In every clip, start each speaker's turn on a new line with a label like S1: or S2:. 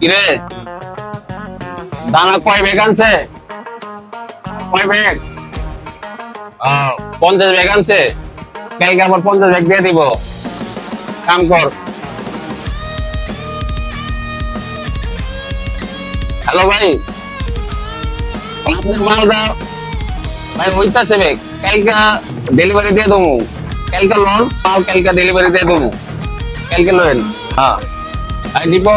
S1: কিরে? দানা কয় ব্যাগ আনছে? কয় ব্যাগ পঞ্চাশ ব্যাগ আনছে। কালকে আবার পঞ্চাশ ব্যাগ দিয়ে দিব। কাম কর। হ্যালো ভাই। আপনার মালটা ভাই হইতাছে ব্যাগ কালকে ডেলিভারি দিয়ে দেবো কালকে লোন মাল কালকে ডেলিভারি দিয়ে দেবো কালকে লোন হ্যাঁ। আর দিব।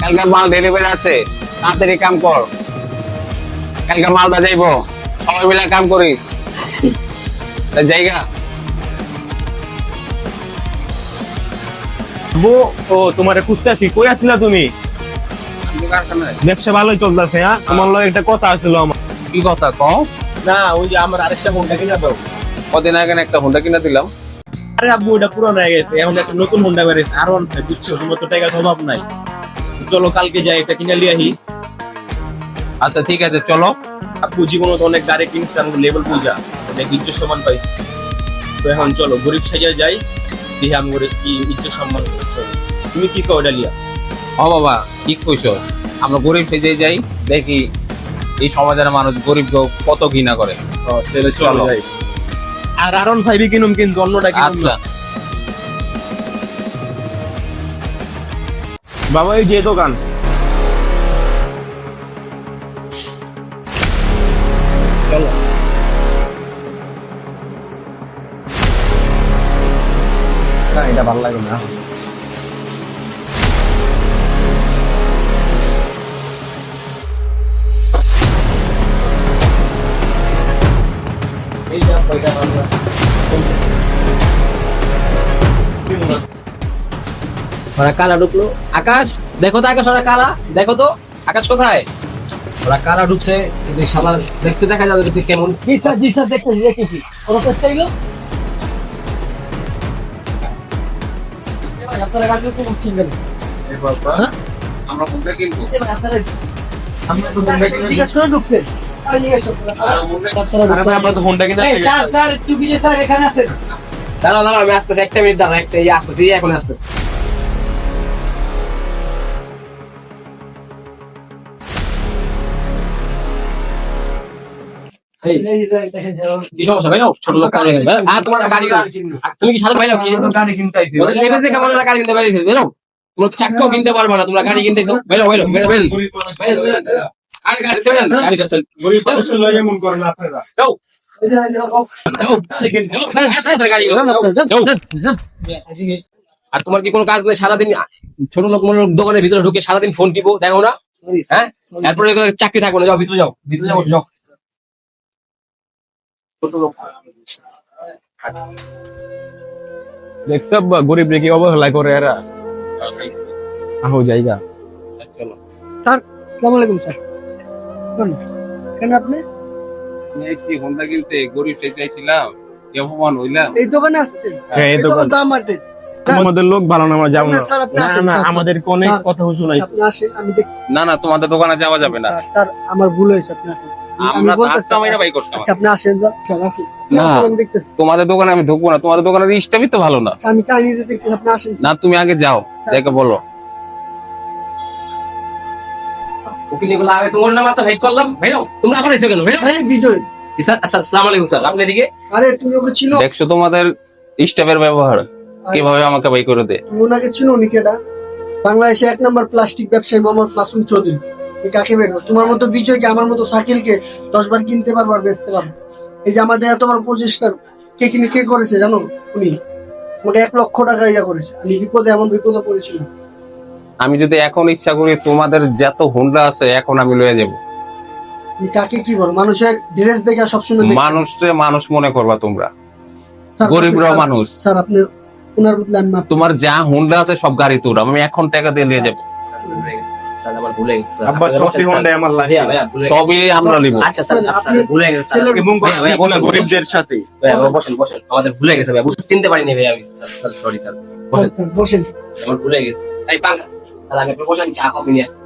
S1: কালকে মাল ডেলিভারি আছে তাড়াতাড়ি কাম কর। কালকে মালটা যাইব সবাই মিলে কাম করিস। জায়গা?
S2: বো ও তোমারে কই আছিলা তুমি? ব্যবসা ভালোই চলতেছে হ্যাঁ? তোমার লগে একটা কথা আছিল আমার।
S1: কি কথা কও?
S2: না ওই যে আমার আরেকটা হোন্ডা কিনা দাও।
S1: কদিন আগে একটা হোন্ডা কিনা দিলাম।
S2: আরে আব্বু ওটা পুরানো হয়ে গেছে এখন একটা নতুন হোন্ডা বেরিয়েছে আরও বুঝছ? তোমার তো টাকা অভাব নাই। চলো কালকে যাই একটা কিনে লিয়ে আহি
S1: আচ্ছা ঠিক আছে চলো।
S2: আব্বু জীবনে তো অনেক গাড়ি কিনতে আমি লেভেল পূজা অনেক ইজ্জত সম্মান পাই। তো এখন চলো গরিব সাজিয়া যাই দিয়ে আমি করে কি ইজ্জত সম্মান চলো। তুমি কি কও এটা লিয়া
S1: ও বাবা ঠিক কইছ। আমরা গরিব সেজে যাই দেখি এই সমাজের মানুষ গরিব কত ঘৃণা করে।
S2: তাহলে চলো আর আরন ফাইভই কিনুম কিন্তু অন্যটা কিনুম
S1: আচ্ছা।
S2: বাবা এই যে দোকান চলো
S1: না এটা ভালো লাগে না
S2: এইটা ওইটা ভালো না।
S3: ওরা কালা ঢুকলো? আকাশ? দেখো তো আকাশ ওরা কালা দেখো তো আকাশ কোথায়? ওরা কালা ঢুকছে? কিন্তু সাদা দেখতে দেখা যাবে দেখতে কেমন। জি স্যার জি স্যার দেখতে দেখেছি ওরা করতে এলো আপনারা গাড়ি কেমন চিনবেন? হ্যাঁ?
S1: আমরা কিনবো।
S3: আপনারা
S2: আমরা তো
S3: জিজ্ঞাসা করে ঢুকছেন দাঁড়াও দাঁড়াও আমি আসতেছি। একটা মিনিট দাঁড়াও একটা আসতেছি এখন আসতেছি। কি সমস্যা ভাই? ছোট লোক কামড়ে আর তোমার গাড়ি তুমি কি সাথে ভাই
S2: গাড়ি কিনতে
S3: ওদের লেভেল দেখে আমার গাড়ি কিনতে পারিস বেরো তোমরা চাক্কাও কিনতে পারবে না তোমরা গাড়ি কিনতেছো বেরো বেরো বেরো বেরো বেরো, বেরো, বেরো। আর গাড়ি দেবেন গাড়ি কাছে
S2: গরিব মানুষের লগে মন করেন আপনারা।
S3: যাও যাও, যাও, গাড়ি যাও, যাও, যাও। আর তোমার কি কোনো কাজ নেই? সারাদিন ছোট লোক মনে দোকানের ভিতরে ঢুকে সারাদিন ফোন টিপো দেখো না? হ্যাঁ? তারপরে চাকরি থাকবে না যাও ভিতরে যাও। ভিতরে যাও যাও।
S2: দেখছ গরিব রেখে অবহেলা করে এরা। আহো জায়গা।
S4: সালাম আলাইকুম স্যার। কেন আপনি?
S1: আমি হোন্ডা কিনতে গরিব সে চাইছিলাম অপমান হইলাম?
S4: এই দোকানে আসছেন?
S2: হ্যাঁ, এই দোকান।
S4: তো আমাদের
S2: লোক ভালো না আমরা যাব না।
S4: না, স্যার, স্যার,
S2: আমাদের অনেক কথা শুনাই
S4: আপনি আসেন আমি
S1: না না তোমাদের দোকানে যাওয়া যাবে না।
S4: স্যার, স্যার আমার ভুল হয়েছে আপনি আসেন।
S1: আমরা তো
S4: বলতেছি,
S1: বাই করতাম।
S4: আচ্ছা আপনি আসেন
S1: না।
S4: দেখতেছি।
S1: তোমাদের দোকানে আমি ঢুকবো না তোমাদের দোকানে স্টাফই তো ভালো না।
S4: আচ্ছা, আমি কাহিনীটা দেখতেছি আপনি আসেন
S1: না তুমি আগে যাও দেখে বলো।
S3: উকিল এগুলো আগে তোমার নাম তো হেড করলাম। ভাই তোমরা আবার এসে গেল ভাই নাও।
S4: এই বিজয়
S3: জি স্যার আচ্ছা আসসালামু আলাইকুম স্যার। আপনি এদিকে?
S4: আরে তুমি চিনো?
S1: দেখছ তোমাদের স্টাফের ব্যবহার? কীভাবে আমাকে বাই করে দে
S4: ওনাকে চিনো উনি বাংলাদেশে এক নম্বর প্লাস্টিক ব্যবসায়ী মোহাম্মদ মাসুম চৌধুরী। কাকে বেরবো তোমার মতো বিজয়কে আমার মতো সাকিলকে দশ বার কিনতে পারব আর বেচতে পারব। এই যে আমাদের এত বড় প্রচেষ্টার কে কিনে কে করেছে জানো উনি? মোটে এক লক্ষ টাকা ইয়া করেছে। আমি বিপদে এমন বিপদে পড়েছিলাম।
S1: আমি যদি এখন ইচ্ছা করি তোমাদের যত হুন্ডা আছে এখন আমি লয়ে যাব।
S4: তুমি কাকে কি বল? মানুষের ড্রেস দেখে সবসময় দেখি।
S1: মানুষরে মানুষ মনে করবা তোমরা। গরিবরা মানুষ।
S4: স্যার আপনি ওনার বদলে আমি
S1: তোমার যা হুন্ডা আছে সব গাড়ি তোর আমি এখন টাকা দিয়ে নিয়ে যাব।
S3: স্যার আমার ভুলে গেছে
S2: আব্বা সবই হোন্ডা আমার লাগে।
S3: ভাইয়া, ভাইয়া, ভুলে গেছে।
S1: সবই আমরা নিব।
S3: আচ্ছা স্যার আচ্ছা, স্যার, ভুলে গেছে
S2: এবং
S3: ভাইয়া, ভাইয়া, বসেন,
S2: গরিবদের সাথে।
S3: বসেন বসেন আমাদের ভুলে গেছে ভাইয়া বুঝতে চিনতে পারিনি ভাইয়া আমি স্যার সরি স্যার। বসেন।
S4: বসেন
S3: আমার ভুলে গেছে। এই পাঙ্কা স্যার আমি একটু বসেন চা কফি নিয়ে আসি।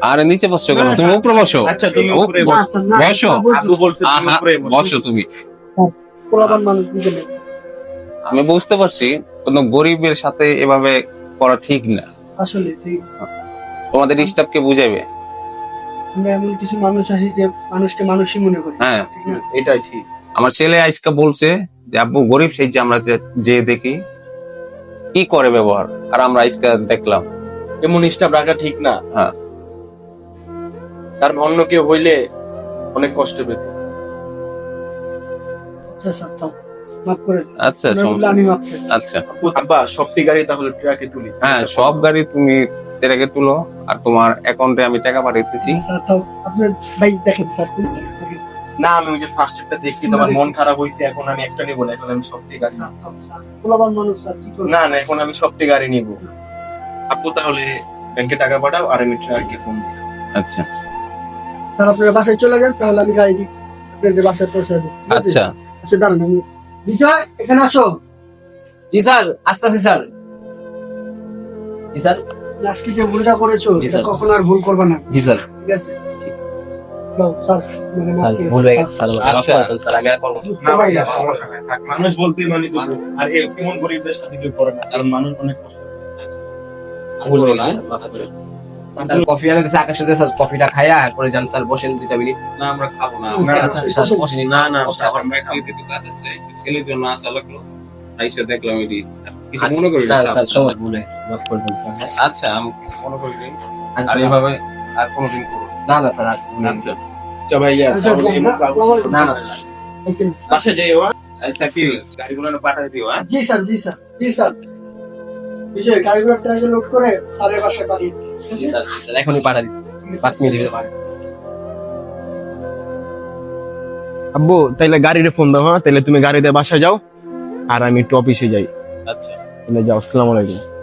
S1: আরে নিচে বসছো কেন? তুমি উপরে বসো।
S2: আচ্ছা তুমি উপরে
S1: বসো।
S2: বসো।
S1: বসো। তুমি।
S4: নেই।
S1: আমি বুঝতে পারছি কোন গরিবের সাথে এভাবে করা ঠিক না।
S4: আসলে ঠিক।
S1: তোমাদের স্টাফকে বুঝাবে
S4: আমরা এমন কিছু মানুষ আছি যে মানুষকে মানুষই মনে করি।
S1: হ্যাঁ
S2: এটাই ঠিক।
S1: আমার ছেলে আজকে বলছে যে আব্বু গরিব সেই যে আমরা যে- দেখি কি করে ব্যবহার? আর আমরা আজকে দেখলাম।
S2: এমন স্টাফ রাখা ঠিক না।
S1: হ্যাঁ।
S2: কারণ অন্য কেউ হইলে অনেক কষ্ট পেত।
S4: আচ্ছা স্যার মাফ করে
S1: আচ্ছা
S4: আমি মাফ
S1: আচ্ছা।
S2: আব্বা সবটি গাড়ি তাহলে ট্রাকে তুলি।
S1: হ্যাঁ সব গাড়ি তুমি তেরাকে তুলো। আর তোমার অ্যাকাউন্টে আমি টাকা পাঠাইতেছি।
S4: স্যার তাও আপনার ভাই দেখেন স্যার
S2: না আমি ওই যে ফার্স্ট একটা দেখি তোমার মন খারাপ হইছে এখন আমি একটা নিব না এখন আমি সবটি গাড়ি
S4: মানুষ স্যার কি করব?
S2: না না এখন আমি সবটি গাড়ি নিব। আপু তাহলে ব্যাংকে টাকা পাঠাও আর আমি ট্রাকে ফোন দিই।
S1: আচ্ছা।
S4: স্যার আপনারা বাসায় চলে যান তাহলে আমি গাড়ি আপনাদের বাসায় পৌঁছে দেবো
S1: আচ্ছা।
S4: আচ্ছা দাঁড়ান আমি বিজয় এখানে আসো।
S3: জি স্যার আস্তে আস্তে স্যার। জি স্যার।
S4: আজকে যে ভুলটা করেছ। কখনো আর ভুল করবে না।
S3: জি স্যার।
S4: ঠিক আছে? পারি
S2: মানুষ বলতে মানি আর গরিবদের সাথে কেউ করে না কারণ মানুষ অনেক কষ্ট
S3: কফি আকাশের কফিটা খাইয়া এরপরে যান স্যার বসেন দুইটা মিনিট।
S1: না আমরা খাব না।
S2: না, না।
S1: আমার ব্যক্তিগত কাজ আছে ছেলের জন্য আসা লাগল। আইসা দেখলাম এটি। কিছু মনে করি
S3: না স্যার সমস্যা ভুল হয়েছে মাফ করে স্যার। হ্যাঁ?
S1: আচ্ছা আমি কিছু মনে করি নি।
S3: আচ্ছা,
S1: আর এইভাবে আর কোনোদিন করব না।
S3: না স্যার আর।
S1: আচ্ছা।
S2: আচ্ছা ভাইয়া
S4: না।
S3: না স্যার।
S2: যাইও?
S1: আচ্ছা কি গাড়িগুলো পাঠিয়ে দিও হ্যাঁ?
S4: জি স্যার জি স্যার জি স্যার। বিজয় গাড়িগুলো ট্রাকে লোড করে স্যারের বাসায় পাঠিয়ে
S3: জি স্যার জি স্যার এখনই পাঠা দিচ্ছি। পাঁচ মিনিটের ভিতরে পাঠা দিচ্ছি।
S2: আব্বু তাইলে গাড়িতে ফোন দাও হ্যাঁ? তাইলে তুমি গাড়িতে বাসায় যাও আর আমি একটু অফিসে যাই।
S1: আচ্ছা।
S2: যাও আসসালামু আলাইকুম।